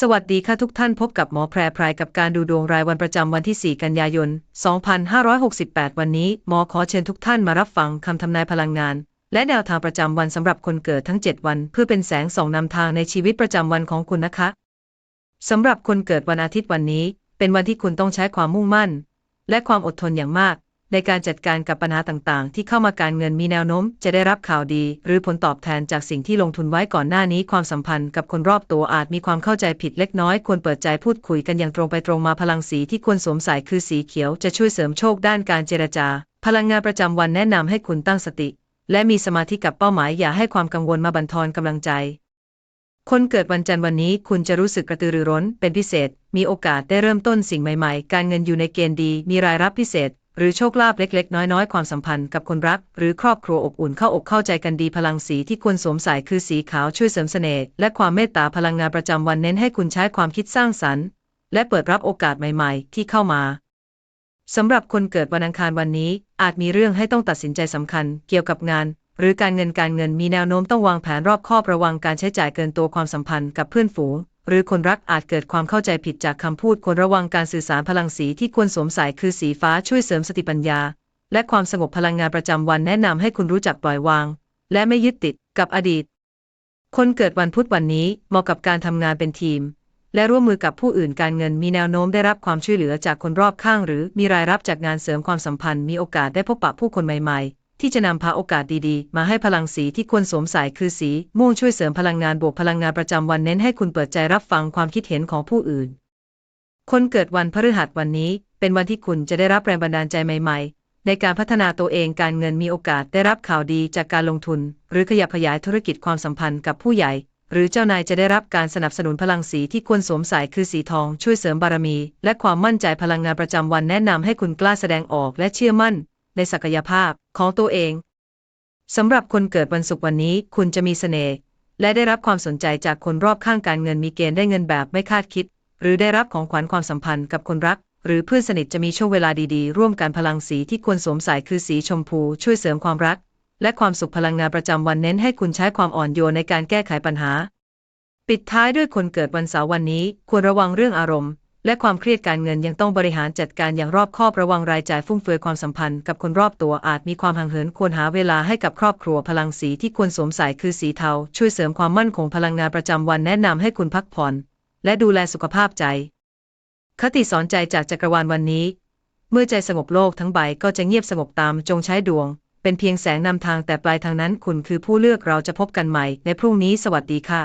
สวัสดีค่ะทุกท่านพบกับหมอแพรพรายกับการดูดวงรายวันประจำวันที่ 4 กันยายน 2568 วันนี้ หมอขอเชิญทุกท่านมารับฟังคำทำนายพลังงาน และแนวทางประจำวันสำหรับคนเกิดทั้ง 7 วัน เพื่อเป็นแสงส่องนำทางในชีวิตประจำวันของคุณนะคะสำหรับคนเกิดวันอาทิตย์วันนี้ เป็นวันที่คุณต้องใช้ความมุ่งมั่น และความอดทนอย่างมาก ในการจัดการกับปัญหาต่างๆ ที่เข้ามาการเงินมีแนวโน้ม จะได้รับข่าวดี หรือผลตอบแทนจากสิ่งที่ลงทุนไว้ก่อนหน้านี้ความสัมพันธ์กับคนรอบตัวอาจมีความเข้าใจผิดเล็กน้อยควรเปิดใจพูดคุยกันอย่างตรงไปตรงมาพลังสีที่ควรสวมใส่คือสีเขียวจะช่วยเสริมโชคด้านการเจรจา พลังงานประจำวันแนะนำให้คุณตั้งสติ และมีสมาธิกับเป้าหมายอย่าให้ความกังวลมาบั่นทอนกำลังใจคนเกิดวันจันทร์วันนี้คุณจะรู้สึกกระตือรือร้นเป็นพิเศษ มีโอกาสได้เริ่มต้นสิ่งใหม่ๆ การเงินอยู่ในเกณฑ์ดี มีรายรับพิเศษ หรือโชคลาภเล็ก ๆ น้อยๆ ความสัมพันธ์กับคนรัก หรือครอบครัวอบอุ่นเข้าอกเข้าใจกันดีพลังสีที่ควรสวมใส่คือสีขาวช่วยเสริมเสน่ห์และความเมตตาพลังงานประจำวันเน้นให้คุณใช้ความคิดสร้างสรรค์ และเปิดรับโอกาสใหม่ ๆ ที่เข้ามาสำหรับคนเกิดวันอังคารวันนี้ อาจมีเรื่องให้ต้องตัดสินใจสำคัญ เกี่ยวกับงาน หรือการเงินการเงินมีแนวโน้มต้องวางแผนรอบคอบระวังการใช้จ่ายเกินตัวความสัมพันธ์กับเพื่อนฝูง หรือคนรักอาจเกิดความเข้าใจผิดจากคำพูดควรระวังการสื่อสารพลังสีที่ควรสวมใส่คือสีฟ้าช่วยเสริมสติปัญญา และความสงบพลังงานประจำวันแนะนำให้คุณรู้จักปล่อยวาง และไม่ยึดติดกับอดีต คนเกิดวันพุธวันนี้เหมาะกับการทำงานเป็นทีม และร่วมมือกับผู้อื่นการเงินมีแนวโน้มได้รับความช่วยเหลือจากคนรอบข้าง หรือมีรายรับจากงานเสริมความสัมพันธ์มีโอกาสได้พบปะผู้คนใหม่ๆ ที่จะนำพาโอกาสดีๆ มาให้พลังสีที่ควรสวมใส่คือสี ม่วงช่วยเสริมพลังงานบวกพลังงานประจำวันเน้นให้คุณเปิดใจรับฟังความคิดเห็นของผู้อื่น คนเกิดวันพฤหัสวันนี้ เป็นวันที่คุณจะได้รับแรงบันดาลใจใหม่ๆ ในการพัฒนาตัวเองการเงินมีโอกาสได้รับข่าวดีจากการลงทุน หรือขยับขยายธุรกิจความสัมพันธ์กับผู้ใหญ่หรือเจ้านายจะได้รับการสนับสนุนพลังสีที่ควรสวมใส่คือสีทองช่วยเสริมบารมี และความมั่นใจพลังงานประจำวันแนะนำให้คุณกล้าแสดงออกและเชื่อมั่น ในศักยภาพของตัวเองสำหรับคนเกิดวันศุกร์วันนี้ คุณจะมีเสน่ห์และได้รับความสนใจจากคนรอบข้างการเงินมีเกณฑ์ได้เงินแบบไม่คาดคิด หรือได้รับของขวัญความสัมพันธ์กับคนรัก หรือเพื่อนสนิทจะมีช่วงเวลาดีๆ ร่วมกันพลังสีที่ควรสวมใส่คือสีชมพู ช่วยเสริมความรัก และความสุขพลังงานประจำวันเน้นให้คุณใช้ความอ่อนโยนในการแก้ไขปัญหา ปิดท้ายด้วยคนเกิดวันเสาร์วันนี้ ควรระวังเรื่องอารมณ์ และความเครียดการเงินยังต้องบริหารจัดการอย่างรอบคอบระวังรายจ่ายฟุ่มเฟือยความสัมพันธ์กับคนรอบตัวอาจมีความห่างเหินควรหาเวลาให้กับครอบครัวพลังสีที่ควรสวมใส่คือสีเทา ช่วยเสริมความมั่นคงพลังงานประจำวันแนะนำให้คุณพักผ่อน และดูแลสุขภาพใจ คติสอนใจจากจักรวาลวันนี้ เมื่อใจสงบโลกทั้งใบก็จะเงียบสงบตามจงใช้ดวง เป็นเพียงแสงนำทางแต่ปลายทางนั้นคุณคือผู้เลือกเราจะพบกันใหม่ ในพรุ่งนี้สวัสดีค่ะ